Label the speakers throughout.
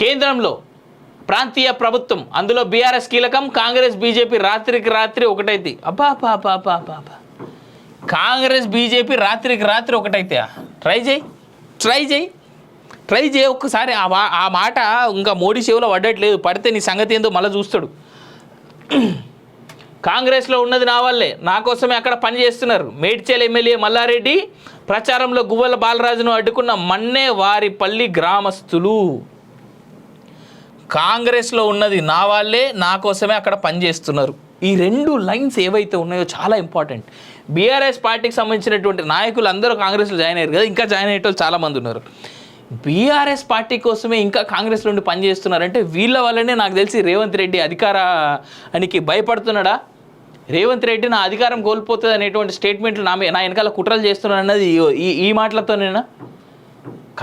Speaker 1: కేంద్రంలో ప్రాంతీయ ప్రభుత్వం అందులో బీఆర్ఎస్ కీలకం కాంగ్రెస్ బీజేపీ రాత్రికి రాత్రి ఒకటైతే. అబ్బా అబ్బా అబ్బా అబ్బా కాంగ్రెస్ బీజేపీ రాత్రికి రాత్రి ఒకటైతే. ట్రై చేయి. ట్రై చేయి. ట్రై చేయి ఒక్కసారి. ఆ ఆ మాట ఇంకా మోడీ చెవిలో పడ్డట్లేదు పడితే నీ సంగతి ఏందో మళ్ళీ చూస్తాడు. కాంగ్రెస్లో ఉన్నది నా వల్లే. నా కోసమే అక్కడ పని చేస్తున్నారు. మేడ్చల్ ఎమ్మెల్యే మల్లారెడ్డి ప్రచారంలో గువ్వల బాలరాజును అడ్డుకున్న మన్నే వారిపల్లి గ్రామస్తులు. కాంగ్రెస్లో ఉన్నది నా వాళ్ళే నా కోసమే అక్కడ పనిచేస్తున్నారు. ఈ రెండు లైన్స్ ఏవైతే ఉన్నాయో చాలా ఇంపార్టెంట్. బీఆర్ఎస్ పార్టీకి సంబంధించినటువంటి నాయకులు అందరూ కాంగ్రెస్లో జాయిన్ అయ్యారు కదా ఇంకా జాయిన్ అయ్యేటోళ్ళు చాలామంది ఉన్నారు. బీఆర్ఎస్ పార్టీ కోసమే ఇంకా కాంగ్రెస్లో ఉండి పనిచేస్తున్నారంటే వీళ్ళ వల్లనే నాకు తెలిసి రేవంత్ రెడ్డి అధికారానికి భయపడుతున్నాడా? రేవంత్ రెడ్డి నా అధికారం కోల్పోతుంది అనేటువంటి స్టేట్మెంట్లు నా నా వెనకాల కుట్రలు చేస్తున్నాడు అన్నది ఈ ఈ మాటలతోనేనా?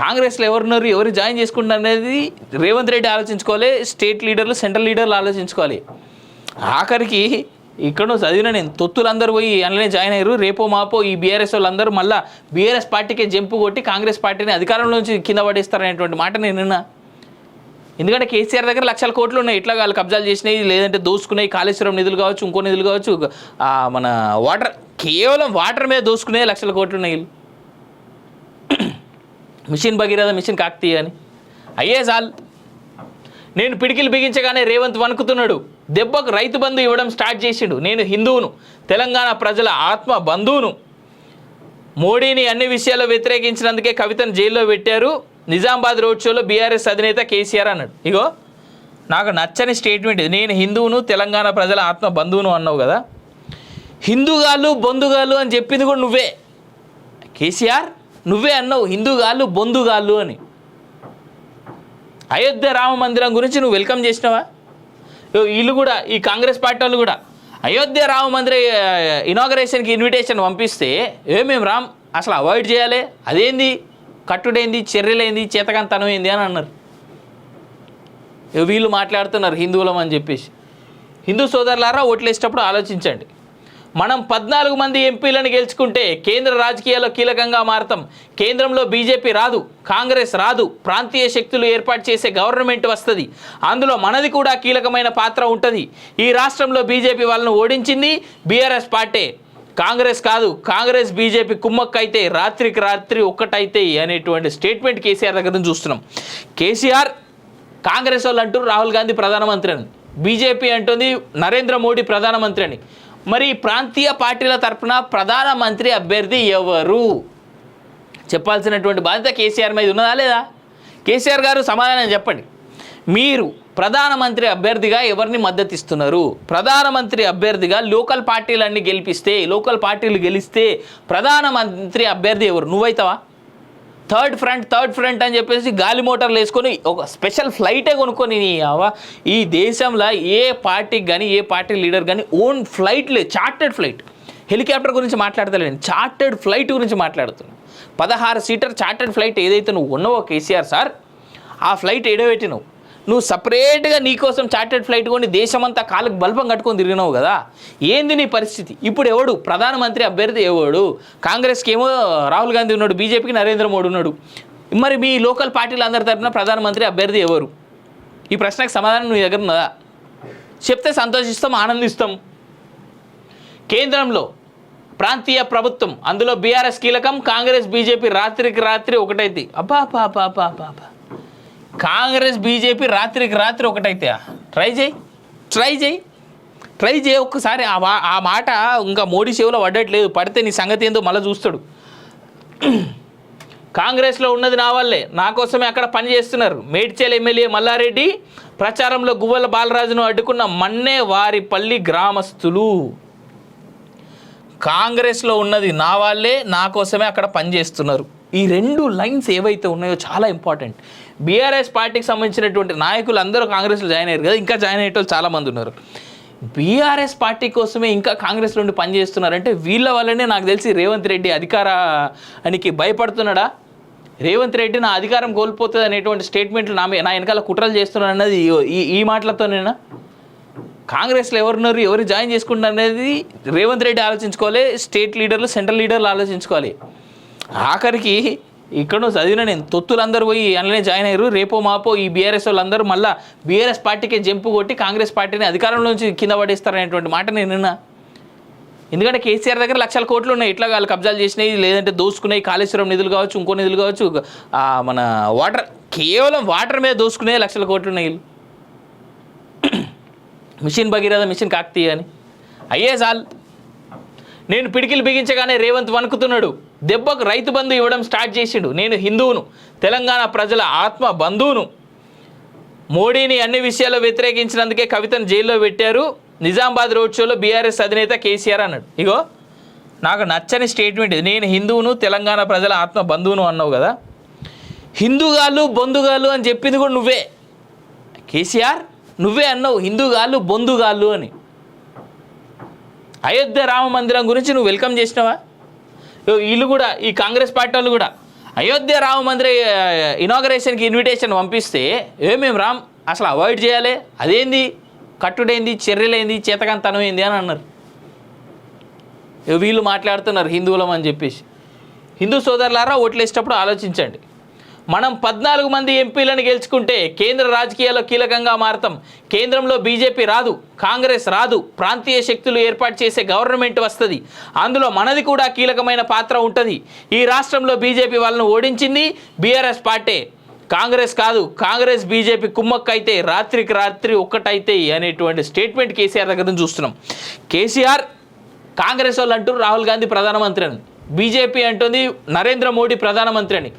Speaker 1: కాంగ్రెస్లో ఎవరున్నారు ఎవరు జాయిన్ చేసుకుంటారు అనేది రేవంత్ రెడ్డి ఆలోచించుకోవాలి స్టేట్ లీడర్లు సెంట్రల్ లీడర్లు ఆలోచించుకోవాలి. ఆఖరికి ఇక్కడ చదివిన నేను తొత్తులందరూ పోయి అందులోనే జాయిన్ అయ్యారు. రేపో మాపో ఈ బీఆర్ఎస్ వాళ్ళందరూ మళ్ళీ బీఆర్ఎస్ పార్టీకే జంపు కొట్టి కాంగ్రెస్ పార్టీని అధికారంలో నుంచి కింద పడేస్తారనేటువంటి మాట నేను విన్నా. ఎందుకంటే కేసీఆర్ దగ్గర లక్షల కోట్లు ఉన్నాయి. ఇట్లా వాళ్ళు కబ్జాలు చేసినాయి లేదంటే దోసుకున్నాయి కాళేశ్వరం నిధులు కావచ్చు ఇంకో నిధులు కావచ్చు మన వాటర్ కేవలం వాటర్ మీద దోసుకునే లక్షల కోట్లు ఉన్నాయి వీళ్ళు. మిషన్ భగీరథ మిషన్ కాకతీయ అని. అయ్యే సాల్ నేను పిడికిలు బిగించగానే రేవంత్ వణుకుతున్నాడు. దెబ్బకు రైతు బంధు ఇవ్వడం స్టార్ట్ చేసిండు. నేను హిందువును తెలంగాణ ప్రజల ఆత్మ బంధువును. మోడీని అన్ని విషయాల్లో వ్యతిరేకించినందుకే కవితను జైల్లో పెట్టారు. నిజామాబాద్ రోడ్ షోలో బీఆర్ఎస్ అధినేత కేసీఆర్ అన్నాడు. ఇగో నాకు నచ్చని స్టేట్మెంట్ ఇది. నేను హిందువును తెలంగాణ ప్రజల ఆత్మ బంధువును అన్నావు కదా. హిందూగాళ్ళు బంధుగాళ్ళు అని చెప్పింది కూడా నువ్వే. కేసీఆర్ నువ్వే అన్నావు హిందూగాళ్ళు బొందుగాళ్ళు అని. అయోధ్య రామ మందిరం గురించి నువ్వు వెల్కమ్ చేసినావా? వీళ్ళు కూడా ఈ కాంగ్రెస్ పార్టీ వాళ్ళు కూడా. అయోధ్య రామ మందిర ఇనాగరేషన్కి ఇన్విటేషన్ పంపిస్తే ఏ రామ్ అసలు అవాయిడ్ చేయాలి? అదేంది? కట్టుడేంది? చర్యలేంది చేతకంతనం ఏంది అని అన్నారు. వీళ్ళు మాట్లాడుతున్నారు హిందువులం అని చెప్పేసి. హిందూ సోదరులారా ఓట్లేసేటప్పుడు ఆలోచించండి. మనం పద్నాలుగు మంది ఎంపీలను గెలుచుకుంటే కేంద్ర రాజకీయాల్లో కీలకంగా మారతాం. కేంద్రంలో బీజేపీ రాదు కాంగ్రెస్ రాదు ప్రాంతీయ శక్తులు ఏర్పాటు చేసే గవర్నమెంట్ వస్తుంది. అందులో మనది కూడా కీలకమైన పాత్ర ఉంటుంది. ఈ రాష్ట్రంలో బీజేపీ వాళ్ళను ఓడించింది బీఆర్ఎస్ పార్టీ. కాంగ్రెస్ కాదు కాంగ్రెస్ బీజేపీ కుమ్మక్కైతే రాత్రికి రాత్రి ఒక్కటైతే అనేటువంటి స్టేట్మెంట్ కేసీఆర్ దగ్గర నుంచి చూస్తున్నాం. కేసీఆర్ కాంగ్రెస్ వాళ్ళు అంటూ రాహుల్ గాంధీ ప్రధానమంత్రి అని. బీజేపీ అంటుంది నరేంద్ర మోడీ ప్రధానమంత్రి అని. మరి ప్రాంతీయ పార్టీల తరఫున ప్రధానమంత్రి అభ్యర్థి ఎవరు? చెప్పాల్సినటువంటి బాధ్యత కేసీఆర్ మీద ఉన్నదా లేదా? కేసీఆర్ గారు సమాధానం చెప్పండి. మీరు ప్రధానమంత్రి అభ్యర్థిగా ఎవరిని మద్దతు ఇస్తున్నారు ప్రధానమంత్రి అభ్యర్థిగా లోకల్ పార్టీలన్నీ గెలిపిస్తే లోకల్ పార్టీలు గెలిస్తే ప్రధానమంత్రి అభ్యర్థి ఎవరు? నువ్వైతావా? థర్డ్ ఫ్రంట్ థర్డ్ ఫ్రంట్ అని చెప్పేసి గాలి మోటార్లు వేసుకొని ఒక స్పెషల్ ఫ్లైటే కొనుక్కొని ఈ దేశంలో ఏ పార్టీకి కానీ ఏ పార్టీ లీడర్ కానీ ఓన్ ఫ్లైట్ లేదు చార్టెడ్ ఫ్లైట్ హెలికాప్టర్ గురించి మాట్లాడతలేను చార్టెడ్ ఫ్లైట్ గురించి మాట్లాడుతున్నాను పదహారు సీటర్ చార్టెడ్ ఫ్లైట్ ఏదైతే నువ్వు ఉన్నావో కేసీఆర్ సార్ ఆ ఫ్లైట్ ఎడబెట్టినావు నువ్వు సపరేట్గా నీకోసం చార్టెడ్ ఫ్లైట్ కొని దేశమంతా కాళ్ళకు బల్పం కట్టుకొని తిరిగినావు కదా? ఏంది నీ పరిస్థితి? ఇప్పుడు ఎవడు? ప్రధానమంత్రి అభ్యర్థి ఎవడు? కాంగ్రెస్కి ఏమో రాహుల్ గాంధీ ఉన్నాడు బీజేపీకి నరేంద్ర మోడీ ఉన్నాడు. మరి మీ లోకల్ పార్టీలు అందరి తరఫున ప్రధానమంత్రి అభ్యర్థి ఎవరు? ఈ ప్రశ్నకు సమాధానం నీ దగ్గర ఉన్నదా? చెప్తే సంతోషిస్తాం ఆనందిస్తాం. కేంద్రంలో ప్రాంతీయ ప్రభుత్వం అందులో బీఆర్ఎస్ కీలకం కాంగ్రెస్ బీజేపీ రాత్రికి రాత్రి ఒకటైతే. అబ్బా అబ్బా అబ్బా పా అబ్బా. కాంగ్రెస్ బీజేపీ రాత్రికి రాత్రి ఒకటైతే. ట్రై చేయి. ట్రై చేయి. ట్రై చేయి ఒక్కసారి. ఆ వా- ఆ మాట ఇంకా మోడీ చెవిలో పడట్లేదు. పడితే నీ సంగతి ఏందో మళ్ళీ చూస్తాడు. కాంగ్రెస్లో ఉన్నది నా వల్లే. నా కోసమే అక్కడ పని చేస్తున్నారు. మేడ్చల్ ఎమ్మెల్యే మల్లారెడ్డి ప్రచారంలో గువ్వల బాలరాజును అడ్డుకున్న మన్నే వారిపల్లి గ్రామస్తులు. కాంగ్రెస్లో ఉన్నది నా వాళ్ళే. నా కోసమే అక్కడ పనిచేస్తున్నారు ఈ రెండు లైన్స్ ఏవైతే ఉన్నాయో చాలా ఇంపార్టెంట్. బీఆర్ఎస్ పార్టీకి సంబంధించినటువంటి నాయకులు అందరూ కాంగ్రెస్లో జాయిన్ అయ్యారు కదా ఇంకా జాయిన్ అయ్యేటోళ్ళు చాలామంది ఉన్నారు. బీఆర్ఎస్ పార్టీ కోసమే ఇంకా కాంగ్రెస్ నుండి పనిచేస్తున్నారంటే వీళ్ళ వల్లనే నాకు తెలిసి రేవంత్ రెడ్డి అధికారానికి భయపడుతున్నాడా? రేవంత్ రెడ్డి నా అధికారం కోల్పోతుంది అనేటువంటి స్టేట్మెంట్లు నా నా వెనకాల కుట్రలు చేస్తున్నాను అన్నది ఈ ఈ మాటలతోనేనా? కాంగ్రెస్లో ఎవరున్నారు ఎవరు జాయిన్ చేసుకుంటారు అనేది రేవంత్ రెడ్డి ఆలోచించుకోవాలి స్టేట్ లీడర్లు సెంట్రల్ లీడర్లు ఆలోచించుకోవాలి. ఆఖరికి ఇక్కడ చదివిన నేను తొత్తులందరూ పోయి అందులోనే జాయిన్ అయ్యారు. రేపో మాపో ఈ బీఆర్ఎస్ వాళ్ళందరూ మళ్ళీ బీఆర్ఎస్ పార్టీకే జంపు కొట్టి కాంగ్రెస్ పార్టీని అధికారంలో నుంచి కింద పడేస్తారనేటువంటి మాట నేను విన్నా ఎందుకంటే కేసీఆర్ దగ్గర లక్షల కోట్లు ఉన్నాయి. ఇట్లా వాళ్ళు కబ్జాలు చేసినాయి లేదంటే దోసుకున్నాయి కాళేశ్వరం నిధులు కావచ్చు ఇంకో నిధులు కావచ్చు మన వాటర్ కేవలం వాటర్ మీద దోసుకునే లక్షల కోట్లు ఉన్నాయి మిషన్ భగీరథ మిషన్ కాకతీయ అని. అయ్యే చాలు నేను పిడికిలు బిగించగానే రేవంత్ వణుకుతున్నాడు. దెబ్బకు రైతు బంధు ఇవ్వడం స్టార్ట్ చేసిండు. నేను హిందువును తెలంగాణ ప్రజల ఆత్మ బంధువును. మోడీని అన్ని విషయాల్లో వ్యతిరేకించినందుకే కవితను జైల్లో పెట్టారు. నిజామాబాద్ రోడ్ షోలో బీఆర్ఎస్ అధినేత కేసీఆర్ అన్నాడు. ఇగో నాకు నచ్చని స్టేట్మెంట్ ఇది. నేను హిందువును తెలంగాణ ప్రజల ఆత్మ బంధువును అన్నావు కదా. హిందూగాళ్ళు బొందుగాళ్ళు అని చెప్పింది కూడా నువ్వే. కేసీఆర్ నువ్వే అన్నావు హిందూగాళ్ళు బొందుగాళ్ళు అని. అయోధ్య రామ మందిరం గురించి నువ్వు వెల్కమ్ చేసినావా? వీళ్ళు కూడా ఈ కాంగ్రెస్ పార్టీ వాళ్ళు కూడా అయోధ్య రామ మందిర ఇనాగరేషన్కి ఇన్విటేషన్ పంపిస్తే ఏమేం రామ్ అసలు అవాయిడ్ చేయాలి. అదేంది? కట్టుడేంది చర్యలేంది చేతకంతనం ఏంది అని అన్నారు. వీళ్ళు మాట్లాడుతున్నారు హిందువులం అని చెప్పేసి. హిందూ సోదరులారా ఓట్లు వేసేటప్పుడు ఆలోచించండి. మనం పద్నాలుగు మంది ఎంపీలను గెలుచుకుంటే కేంద్ర రాజకీయాల్లో కీలకంగా మారతాం. కేంద్రంలో బీజేపీ రాదు కాంగ్రెస్ రాదు ప్రాంతీయ శక్తులు ఏర్పాటు చేసే గవర్నమెంట్ వస్తుంది. అందులో మనది కూడా కీలకమైన పాత్ర ఉంటుంది. ఈ రాష్ట్రంలో బీజేపీ వాళ్ళను ఓడించింది బీఆర్ఎస్ పార్టీ. కాంగ్రెస్ కాదు కాంగ్రెస్ బీజేపీ కుమ్మక్కైతే రాత్రికి రాత్రి ఒక్కటైతే అనేటువంటి స్టేట్మెంట్ కేసీఆర్ దగ్గర నుంచి చూస్తున్నాం. కేసీఆర్ కాంగ్రెస్ వాళ్ళు అంటూ రాహుల్ గాంధీ ప్రధానమంత్రి అని. బీజేపీ అంటుంది నరేంద్ర మోడీ ప్రధానమంత్రి అని.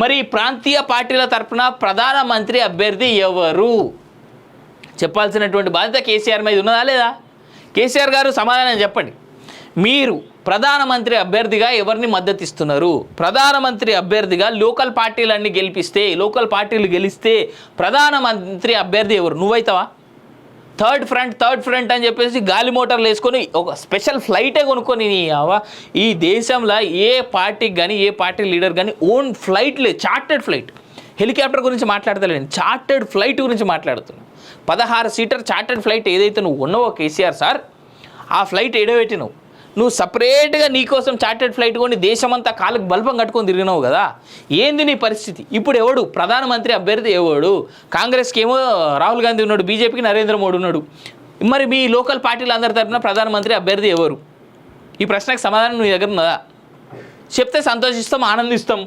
Speaker 1: మరి ప్రాంతీయ పార్టీల తరఫున ప్రధానమంత్రి అభ్యర్థి ఎవరు? చెప్పాల్సినటువంటి బాధ్యత కేసీఆర్ మీద ఉన్నదా లేదా? కేసీఆర్ గారు సమాధానం చెప్పండి. మీరు ప్రధానమంత్రి అభ్యర్థిగా ఎవరిని మద్దతు ఇస్తున్నారు ప్రధానమంత్రి అభ్యర్థిగా లోకల్ పార్టీలన్నీ గెలిపిస్తే లోకల్ పార్టీలు గెలిస్తే ప్రధానమంత్రి అభ్యర్థి ఎవరు? నువ్వైతావా? థర్డ్ ఫ్రంట్ థర్డ్ ఫ్రంట్ అని చెప్పేసి గాలి మోటార్లు వేసుకొని ఒక స్పెషల్ ఫ్లైటే కొనుక్కొని ఈ దేశంలో ఏ పార్టీకి కానీ ఏ పార్టీ లీడర్ కానీ ఓన్ ఫ్లైట్ లేదు చార్టెడ్ ఫ్లైట్. హెలికాప్టర్ గురించి మాట్లాడతలేను చార్టెడ్ ఫ్లైట్ గురించి మాట్లాడుతున్నాను పదహారు సీటర్ చార్టెడ్ ఫ్లైట్ ఏదైతే నువ్వు ఉన్నావో కేసీఆర్ సార్ ఆ ఫ్లైట్ ఎడబెట్టి నువ్వు నువ్వు సపరేట్గా నీకోసం చార్టెడ్ ఫ్లైట్ కొని దేశమంతా కాలకు బల్బం కట్టుకొని తిరిగినావు కదా? ఏంది నీ పరిస్థితి? ఇప్పుడు ఎవడు? ప్రధానమంత్రి అభ్యర్థి ఎవడు? కాంగ్రెస్కి ఏమో రాహుల్ గాంధీ ఉన్నాడు బీజేపీకి నరేంద్ర మోడీ ఉన్నాడు. మరి మీ లోకల్ పార్టీలు అందరి తరఫున ప్రధానమంత్రి అభ్యర్థి ఎవరు? ఈ ప్రశ్నకు సమాధానం నీ దగ్గర ఉన్నదా? చెప్తే సంతోషిస్తాం ఆనందిస్తాం.